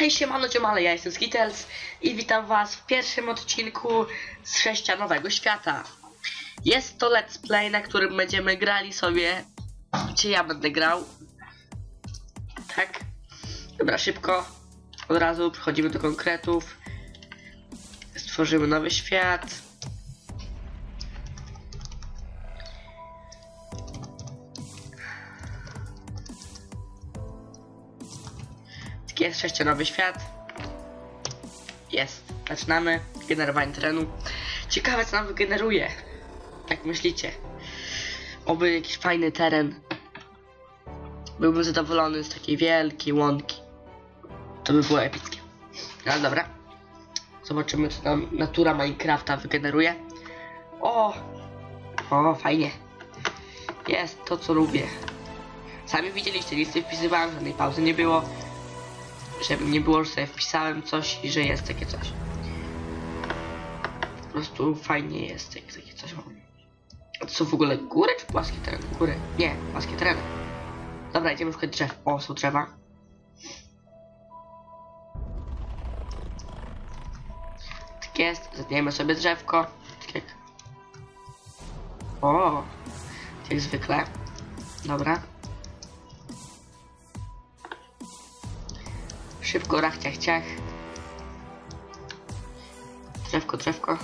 Hej siemano ciomale, ja jestem Skittles i witam was w pierwszym odcinku z sześcianowego świata. Jest to let's play, na którym będziemy grali sobie, gdzie ja będę grał. Tak. Dobra, szybko. Od razu przechodzimy do konkretów. Stworzymy nowy świat. Jest sześcionowy świat. Jest. Zaczynamy generowanie terenu. Ciekawe co nam wygeneruje. Jak myślicie? Oby jakiś fajny teren. Byłbym zadowolony z takiej wielkiej łąki. To by było epickie. No dobra. Zobaczymy co nam natura Minecrafta wygeneruje. O! O, fajnie. Jest to co lubię. Sami widzieliście, nie wpisywałem, żadnej pauzy nie było żeby nie było, że sobie wpisałem coś i że jest takie coś. Po prostu fajnie jest jak takie coś mam. A to są w ogóle góry czy płaskie tereny? Góry. Nie, płaskie tereny. Dobra, idziemy szukać drzew. O, są drzewa. Tak jest, zetniemy sobie drzewko. Tak jak... O, tak jak zwykle. Dobra. Szybko, rachciach, ciach. Drzewko, drzewko.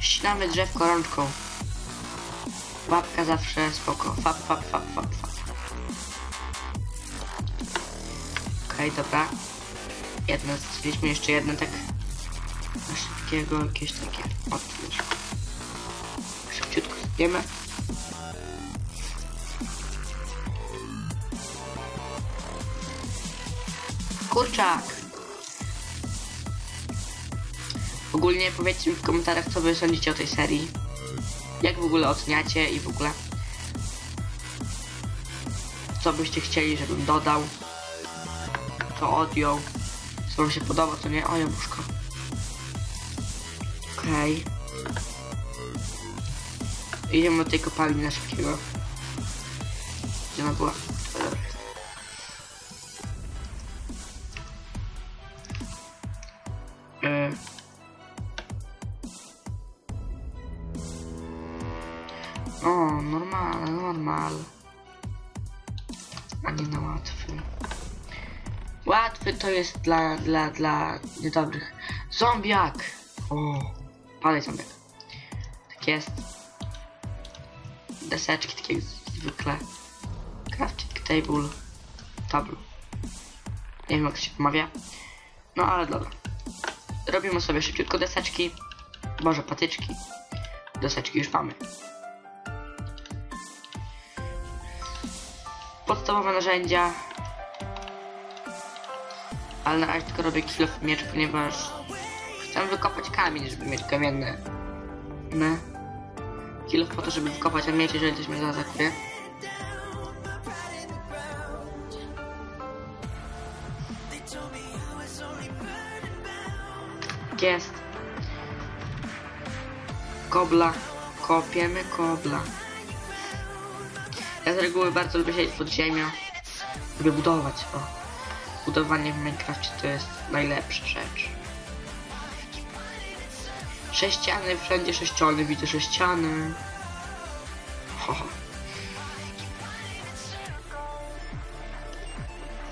Ścinamy drzewko rączką. Łapka zawsze spoko. Fap, fap, fap, fap, fap. Okej, okay, dobra. Jedno, zjedźmy jeszcze jedno tak szybkiego, jakieś takie. Zjemy. Kurczak! Ogólnie powiedzcie mi w komentarzach, co wy sądzicie o tej serii. Jak w ogóle oceniacie i w ogóle. Co byście chcieli, żebym dodał. Co odjął. Co wam się podoba, co nie. O, jabłuszko. Okej. Okay. Idziemy do tej kopalni na szybkiego. Gdzie ona była? Yy. O, normal, normal. A nie na łatwy. Łatwy to jest dla, dla, dla niedobrych. Zombiak! O, padaj zombiak. Tak jest. Deseczki takie jak zwykle. Crafting table. Table. Nie wiem jak się pomawia. No ale dobra. Robimy sobie szybciutko deseczki. Może patyczki. Deseczki już mamy. Podstawowe narzędzia. Ale na razie tylko robię kill miecz, ponieważ Chcę wykopać kamień, żeby mieć kamienne. No. Kilo po to, żeby wykopać a mieć, jeżeli coś mnie zaatakuje. Jest. Kobla. Kopiemy kobla. Ja z reguły bardzo lubię siedzieć pod ziemią. Lubię budować. O. Budowanie w Minecrafcie to jest najlepsza rzecz. Sześciany, wszędzie sześciany, widzę sześciany.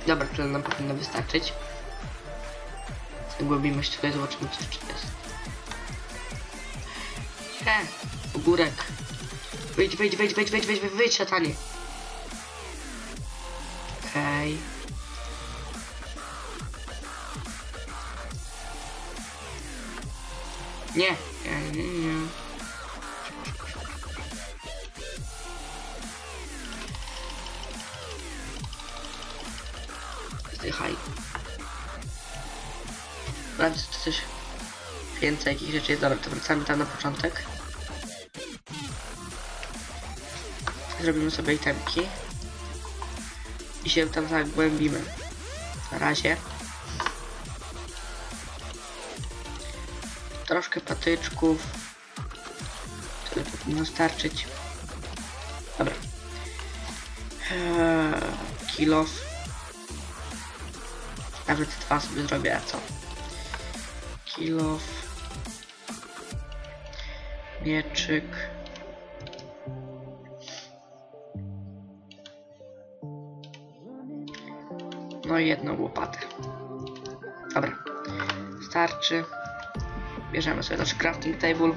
Dobra, tyle nam powinno wystarczyć. Zagłębimy się tutaj, zobaczymy co jeszcze jest. He, ogórek. Wyjdź, wyjdź, wyjdź, wyjdź, wyjdź, wyjdź, wyjdź, szatanie. Nie, nie, nie, nie. Zdychaj. Sprawdź, czy coś więcej jakich rzeczy jest. Dobra, to wracamy tam na początek. Zrobimy sobie itemki. I się tam zagłębimy. Na razie. Troszkę patyczków. Tyle powinno starczyć. Dobra. Eee, kill off. Nawet dwa sobie zrobię, a co? Kill off. Mieczyk. No i jedną łopatę. Dobra. Starczy. Bierzemy sobie też crafting table.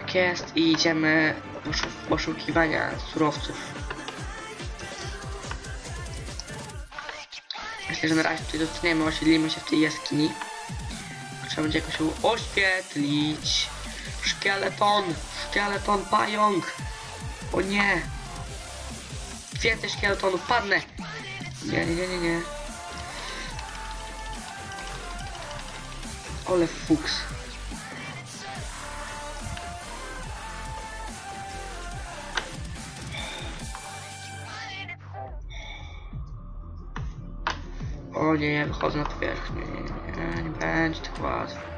Tak jest. I idziemy w poszu- w poszukiwania surowców. Myślę, że na razie tutaj zostaniemy, osiedlimy się w tej jaskini. Trzeba będzie jakoś ją oświetlić. Szkieleton! Szkieleton pająk! O nie! Więcej szkieletonów, padnę! Nie, nie, nie, nie, nie. Ole fuks. O nie, wychodzę na powierzchnię. Nie, nie, nie, nie będzie tak łatwo.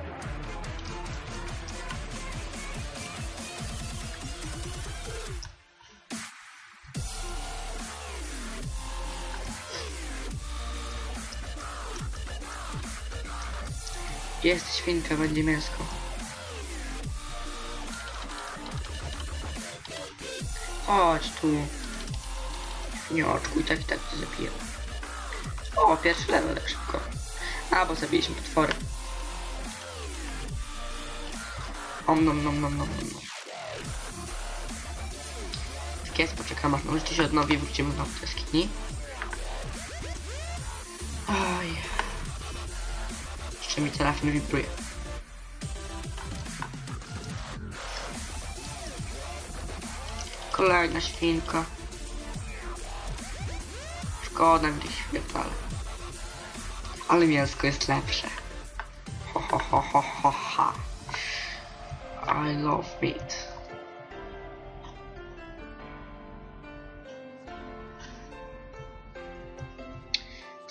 Jest świnka, będzie mięsko. Chodź tu. Nie oczkuj, tak i tak to zapiję. O, pierwszy level, tak szybko. A, bo zabiliśmy potwory. Om nom nom nom nom nom. Tak jest, poczekam aż może się odnowi i wrócimy do jaskini. Jeszcze mi telefon wibruje. Kolejna świnka. Szkoda tych świnek, ale... Mięsko jest lepsze. Ho, ho, ho, ho, ho, ha. I love meat.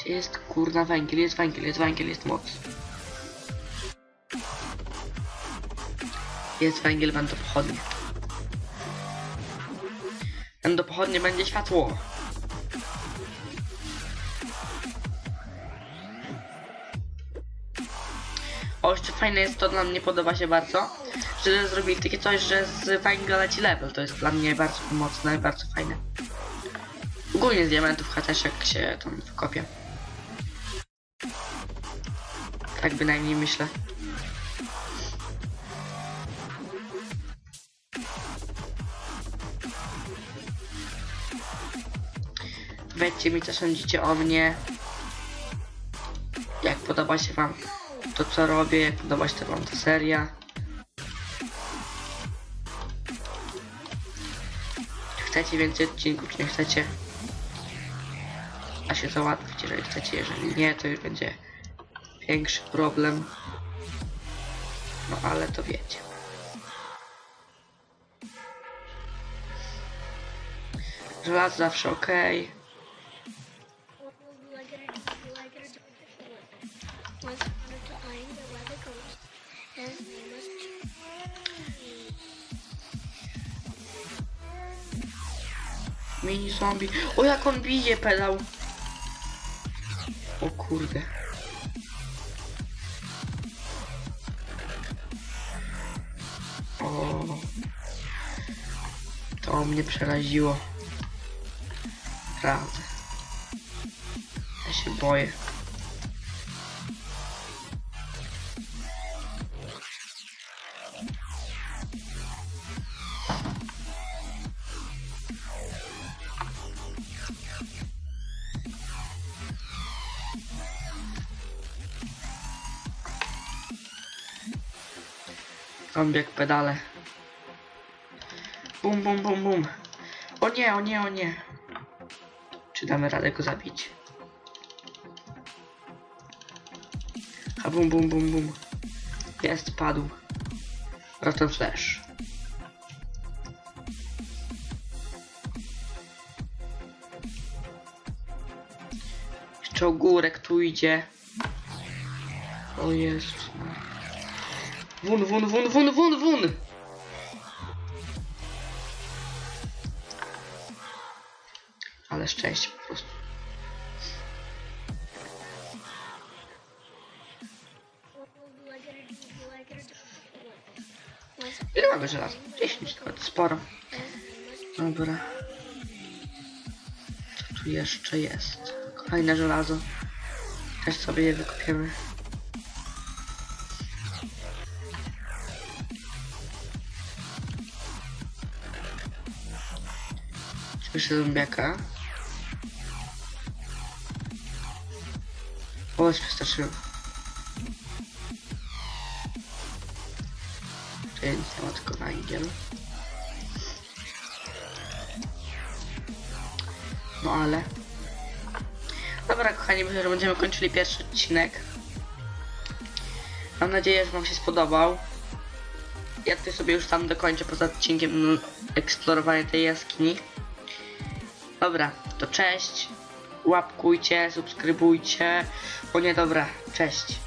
Jest kurna węgiel? Jest węgiel, jest węgiel, jest moc. Jest węgiel, będą pochodnie. Będą pochodnie, będzie światło. O, jeszcze fajne jest to, dla mnie podoba się bardzo, że zrobili takie coś, że z węgla leci level. To jest dla mnie bardzo pomocne, bardzo fajne. Ogólnie z diamentów chociaż jak się tam wkopie. Tak bynajmniej myślę. Weźcie mi co sądzicie o mnie. Jak podoba się wam to co robię, jak podoba się wam ta seria. Czy chcecie więcej odcinków, czy nie chcecie? A się załatwić, jeżeli chcecie, jeżeli nie, to już będzie większy problem. No ale to wiecie. Żelazo zawsze ok. Like Mini zombie. O jak on bije pedał. O kurde. O. To mnie przeraziło. Prawda. Ja się boję. Zombie jak pedale. Bum, bum, bum, bum. O nie, o nie, o nie. Czy damy radę go zabić? A bum, bum, bum, bum. Jest, padł. Rotten Flash. Jeszcze ogórek tu idzie. O Jezus. Wun, wun, wun, wun, wun, wun! Ale szczęście po prostu. Ile mamy żelaza? 10, to sporo. Dobra. Tu jeszcze jest? Kolejne żelazo. Też sobie je wykopiemy. Słyszę zombiaka. O, się przestraszyłem. Ma, tylko węgiel. No ale... Dobra kochani, myślę, że będziemy kończyli pierwszy odcinek. Mam nadzieję, że wam się spodobał. Ja tutaj sobie już tam dokończę poza odcinkiem eksplorowanie tej jaskini. Dobra, to cześć. Łapkujcie, subskrybujcie. O nie, dobra, cześć.